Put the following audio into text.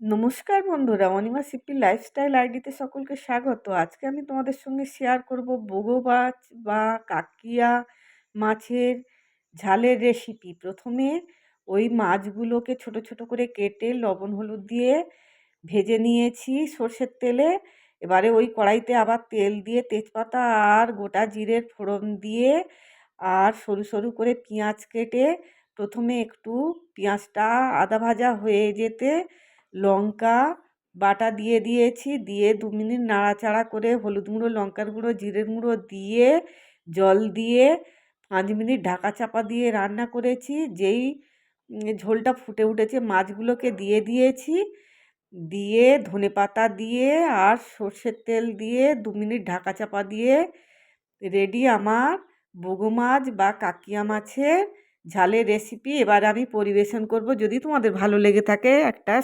নমস্কার বন্ধুরা Anima CP lifestyle আইডিতে সকলকে স্বাগত। আজকে আমি তোমাদের সঙ্গে শেয়ার করব বগো মাছ বা কাকিয়া মাছের ঝালের রেসিপি প্রথমে ওই মাছগুলোকে ছোট ছোট করে কেটে লবণ হলুদ দিয়ে ভেজে নিয়েছি সর্ষের তেলে। এবারে ওই কড়াইতে আবার তেল দিয়ে তেজপাতা আর গোটা জিরের ফোড়ন দিয়ে আর সরু সরু করে পেঁয়াজ কেটে প্রথমে একটু পেঁয়াজটা আদা ভাজা হয়ে যেতে লঙ্কা বাটা দিয়ে দিয়েছি, দিয়ে দু মিনিট নাড়াচাড়া করে হলুদ গুঁড়ো, লঙ্কার গুঁড়ো, জিরের গুঁড়ো দিয়ে, জল দিয়ে পাঁচ মিনিট ঢাকা চাপা দিয়ে রান্না করেছি। যেই ঝোলটা ফুটে উঠেছে মাছগুলোকে দিয়ে দিয়েছি। দিয়ে ধনে পাতা দিয়ে আর সর্ষের তেল দিয়ে দু মিনিট ঢাকা চাপা দিয়ে রেডি আমার বগু মাছ বা কাকিয়া মাছের ঝালের রেসিপি এবার আমি পরিবেশন করব। যদি তোমাদের ভালো লেগে থাকে একটা